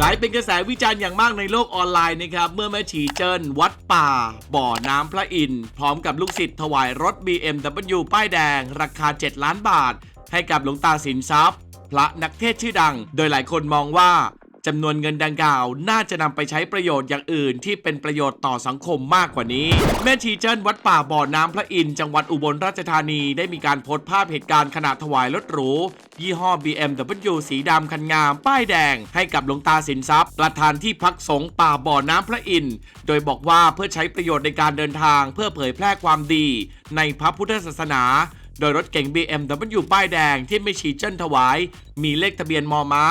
กลายเป็นกระแสวิจารณ์อย่างมากในโลกออนไลน์นะครับ เมื่อแม่ชีเจิ้นวัดป่า บ่อน้ำพระอินทร์พร้อมกับลูกศิษย์ถวายรถ BMW ป้ายแดง ราคา 7 ล้านบาท ให้กับหลวงตาสินทรัพย์ พระนักเทศชื่อดัง โดยหลายคนมองว่า จำนวนเงินดังกล่าว น่าจะนำไปใช้ประโยชน์อย่างอื่น ที่เป็นประโยชน์ต่อสังคมมากกว่านี้ แม่ชีเจิ้นวัดป่าบ่อน้ำพระอินทร์จังหวัดอุบลราชธานีได้มีการโพสต์ภาพเหตุการณ์ขณะถวายรถหรู ยี่ห้อ BMW สีดำคันงาม ป้ายแดง ให้กับหลวงตาสินทรัพย์ ประธานที่พักสงฆ์ป่าบ่อน้ำพระอินทร์โดยบอกว่าเพื่อใช้ประโยชน์ในการเดินทาง เพื่อเผยแพร่ความดี ในพระพุทธศาสนาโดยรถเก๋ง BMW ป้ายแดงที่ไม่ชีเจิ้นถวาย มีเลขทะเบียนมอม้า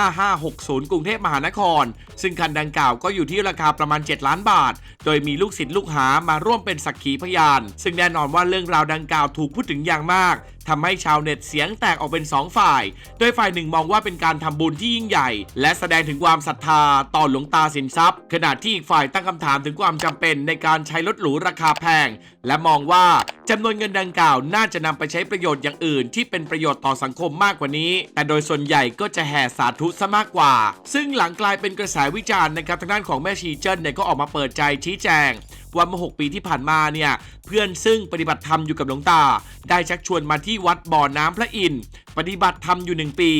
5560 กรุงเทพมหานคร ซึ่งคันดังกล่าวก็อยู่ที่ราคาประมาณ 7 ล้านบาท โดยมีลูกศิษย์ลูกหามาร่วมเป็นสักขีพยาน ซึ่งแน่นอนว่าเรื่องราวดังกล่าวถูกพูดถึงอย่างมากทำให้ชาวเน็ตเสียงแตกออกเป็น 2 ฝ่าย โดยฝ่ายหนึ่งมองว่าเป็นการทำบุญที่ยิ่งใหญ่ และแสดงถึงความศรัทธาต่อหลวงตาสินทรัพย์ ขณะที่อีกฝ่ายตั้งคำถามถึงความจำเป็นในการใช้รถหรูราคาแพง และมองว่าจำนวนเงินดังกล่าวน่าจะนำไปใช้ประโยชน์อย่างอื่น ที่เป็นประโยชน์ต่อสังคมมากกว่านี้ แต่โดยส่วนใหญ่ก็จะแห่สาธุซะมากกว่า ซึ่งหลังกลายเป็นกระแสวิจารณ์นะครับทางด้านของแม่ชีเจิ้นเนี่ยก็ออกมาเปิดใจชี้แจงว่าเมื่อ 6 ปีที่ผ่านมาเนี่ย เพื่อนซึ่งปฏิบัติธรรมอยู่กับหลวงตา ได้ชักชวนมาที่วัดบ่อน้ำพระอินทร์ปฏิบัติธรรมอยู่ 1 ปี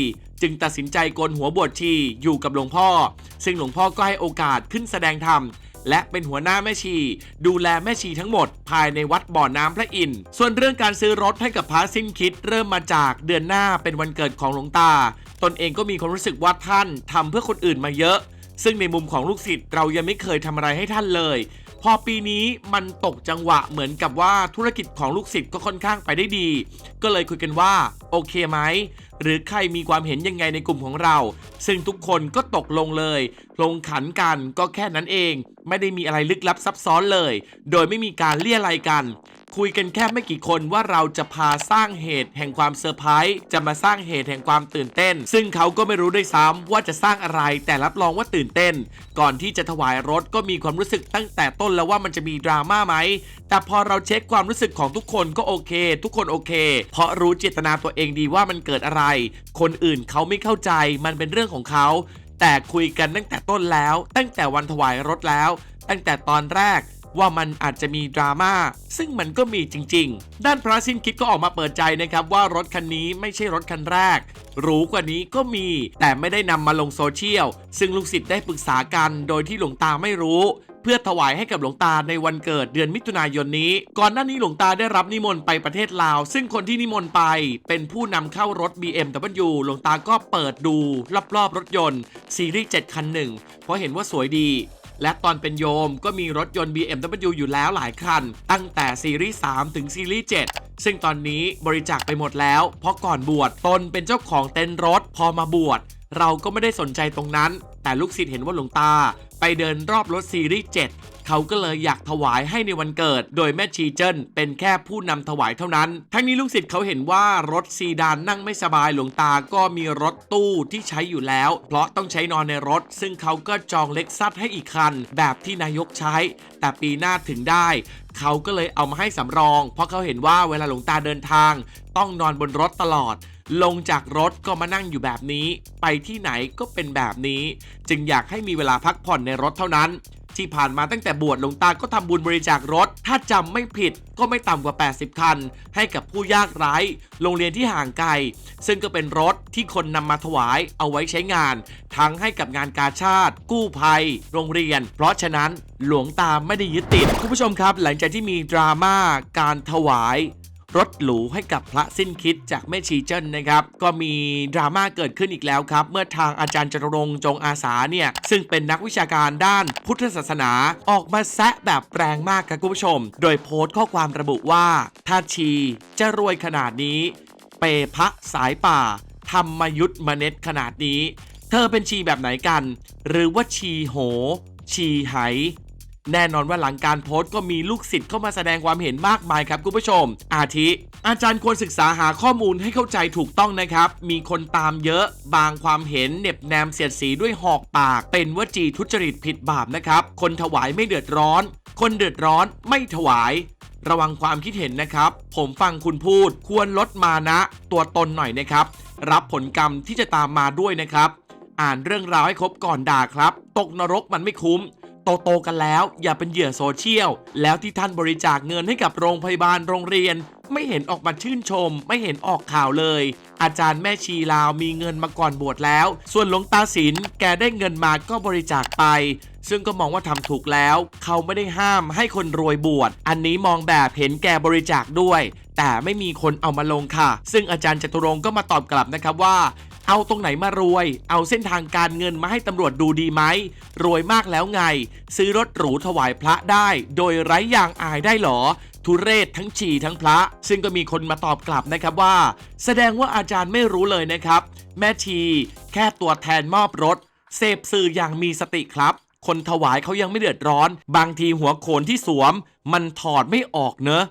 จึงตัดสินใจโกนหัวบวชชีอยู่กับหลวงพ่อ ซึ่งหลวงพ่อก็ให้โอกาสขึ้นแสดงธรรมและเป็นหัวหน้าแม่ชี ดูแลแม่ชีทั้งหมด ภายในวัดบ่อน้ำพระอินทร์ส่วนเรื่องการซื้อรถให้กับพระสิ้นคิด เริ่มมาจากเดือนหน้าเป็นวันเกิดของหลวงตา ตนเองก็มีความรู้สึกว่าท่านทำเพื่อคนอื่นมาเยอะ ซึ่งในมุมของลูกศิษย์เรายังไม่เคยทำอะไรให้ท่านเลย พอปีนี้มันตกจังหวะเหมือนกับว่าธุรกิจของลูกศิษย์ก็ค่อนข้างไปได้ดี ก็เลยคุยกันว่าโอเคไหมหรือใครมีความเห็นยังไงในกลุ่มของเรา ซึ่งทุกคนก็ตกลงเลย ลงขันกันก็แค่นั้นเอง ไม่ได้มีอะไรลึกลับซับซ้อนเลย โดยไม่มีการเลี่ยไรกัน คุยกันแค่ไม่กี่คนว่าเราจะพาสร้างเหตุแห่งความเซอร์ไพรส์จะมาสร้างเหตุแห่งความตื่นเต้น ซึ่งเขาก็ไม่รู้ด้วยซ้ำว่าจะสร้างอะไร แต่รับรองว่าตื่นเต้น ก่อนที่จะถวายรถก็มีความรู้สึกตั้งแต่ต้นแล้วว่ามันจะมีดราม่าไหมแต่พอเราเช็คความรู้สึกของทุกคนก็โอเค ทุกคนโอเค เพราะรู้เจตนาตัวเองดีว่ามันเกิดอะไร คนอื่นเขาไม่เข้าใจมันเป็นเรื่องของเขาแต่คุยกันตั้งแต่ต้นแล้ว ตั้งแต่วันถวายรถแล้ว ตั้งแต่ตอนแรก ว่ามันอาจจะมีดราม่าซึ่งมันก็มีจริง ๆ ด้านพระสิ้นคิดก็ออกมาเปิดใจนะครับว่ารถคันนี้ไม่ใช่รถคันแรกหรูกว่านี้ก็มี แต่ไม่ได้นำมาลงโซเชียล ซึ่งลูกศิษย์ได้ปรึกษากันโดยที่หลวงตาไม่รู้ เพื่อถวายให้กับหลวงตาในวันเกิดเดือนมิถุนายนนี้ ก่อนหน้านี้หลวงตาได้รับนิมนต์ไปประเทศลาว ซึ่งคนที่นิมนต์ไปเป็นผู้นำเข้ารถ BMW หลวงตาก็เปิดดูรอบๆรถยนต์ซีรีส์7คันหนึ่งเพราะเห็นว่าสวยดี และตอนเป็นโยมก็มีรถยนต์ BMW อยู่แล้วหลายคัน ตั้งแต่ซีรีส์ 3 ถึงซีรีส์ 7 ซึ่งตอนนี้บริจาคไปหมดแล้ว เพราะก่อนบวชตนเป็นเจ้าของเต็นท์รถพอมาบวชเราก็ไม่ได้สนใจตรงนั้น แต่ลูกศิษย์เห็นว่าหลวงตา ไปเดินรอบรถซีรีส์ 7 เขาก็เลยอยากถวายให้ในวันเกิด โดยแม่ชีเจิ้นเป็นแค่ผู้นำถวายเท่านั้น ทั้งนี้ลูกศิษย์เขาเห็นว่ารถซีดานนั่งไม่สบายหลวงตาก็มีรถตู้ที่ใช้อยู่แล้ว เพราะต้องใช้นอนในรถ ซึ่งเขาก็จองเล็กซัสให้อีกคัน แบบที่นายกใช้ แต่ปีหน้าถึงได้เขาก็เลยเอามาให้สำรอง เพราะเขาเห็นว่าเวลาหลวงตาเดินทาง ต้องนอนบนรถตลอด ลงจากรถก็มานั่งอยู่แบบนี้ ไปที่ไหนก็เป็นแบบนี้ จึงอยากให้มีเวลาพักผ่อนในรถเท่านั้น ที่ผ่านมาตั้งแต่บวชหลวงตาก็ทำบุญบริจาครถ ถ้าจำไม่ผิดก็ไม่ต่ำกว่า 80 คัน ให้กับผู้ยากไร้โรงเรียนที่ห่างไกล ซึ่งก็เป็นรถที่คนนำมาถวายเอาไว้ใช้งาน ทั้งให้กับงานกาชาติ กู้ภัย โรงเรียน เพราะฉะนั้นหลวงตาไม่ได้ยึดติดคุณผู้ชมครับ หลังจากที่มีดราม่าการถวาย รถหรูให้กับพระสิ้นคิดจากแม่ชีเจิ้นนะครับ ก็มีดราม่าเกิดขึ้นอีกแล้วครับ เมื่อทางอาจารย์จรรงจงอาสาเนี่ย ซึ่งเป็นนักวิชาการด้านพุทธศาสนาออกมาแซะแบบแรงมากครับคุณผู้ชม โดยโพสต์ข้อความระบุว่า ถ้าชีจะรวยขนาดนี้ เปพระสายป่าธรรมยุทธมเน็ตขนาดนี้ เธอเป็นชีแบบไหนกัน หรือว่าชีโห ชีไห แน่นอนว่าหลังการโพสต์ก็มีลูกศิษย์เข้ามาแสดงความเห็นมากมายครับคุณผู้ชม อาทิ อาจารย์ควรศึกษาหาข้อมูลให้เข้าใจถูกต้องนะครับ มีคนตามเยอะบางความเห็นเหน็บแนมเสียดสีด้วยหอกปาก เป็นวจีทุจริตผิดบาปนะครับ คนถวายไม่เดือดร้อน คนเดือดร้อนไม่ถวายระวังความคิดเห็นนะครับ ผมฟังคุณพูด ควรลดมานะ ตัวตนหน่อยนะครับ รับผลกรรมที่จะตามมาด้วยนะครับ อ่านเรื่องราวให้ครบก่อนด่าครับ ตกนรกมันไม่คุ้ม โตโตๆกันแล้ว อย่าเป็นเหยื่อโซเชียล แล้วที่ท่านบริจาคเงินให้กับโรงพยาบาลโรงเรียน ไม่เห็นออกมาชื่นชม ไม่เห็นออกข่าวเลย อาจารย์แม่ชีลาวมีเงินมาก่อนบวชแล้ว ส่วนหลวงตาศิลแกได้เงินมาก็บริจาคไป ซึ่งก็มองว่าทำถูกแล้ว เขาไม่ได้ห้ามให้คนรวยบวชอันนี้มองแบบเห็นแก่บริจาคด้วย แต่ไม่มีคนเอามาลงค่ะ ซึ่งอาจารย์จตุรงก็มาตอบกลับนะครับว่า เอาตรงไหนมารวย เอาเส้นทางการเงินมาให้ตำรวจดูดีไหม รวยมากแล้วไง ซื้อรถหรูถวายพระได้ โดยไร้ยางอายได้หรอ ทุเรศทั้งฉี่ทั้งพระ ซึ่งก็มีคนมาตอบกลับนะครับว่า แสดงว่าอาจารย์ไม่รู้เลยนะครับ แม่ชีแค่ตัวแทนมอบรถ เสพสื่ออย่างมีสติครับ คนถวายเขายังไม่เดือดร้อน บางทีหัวโขนที่สวม มันถอดไม่ออกเนอะ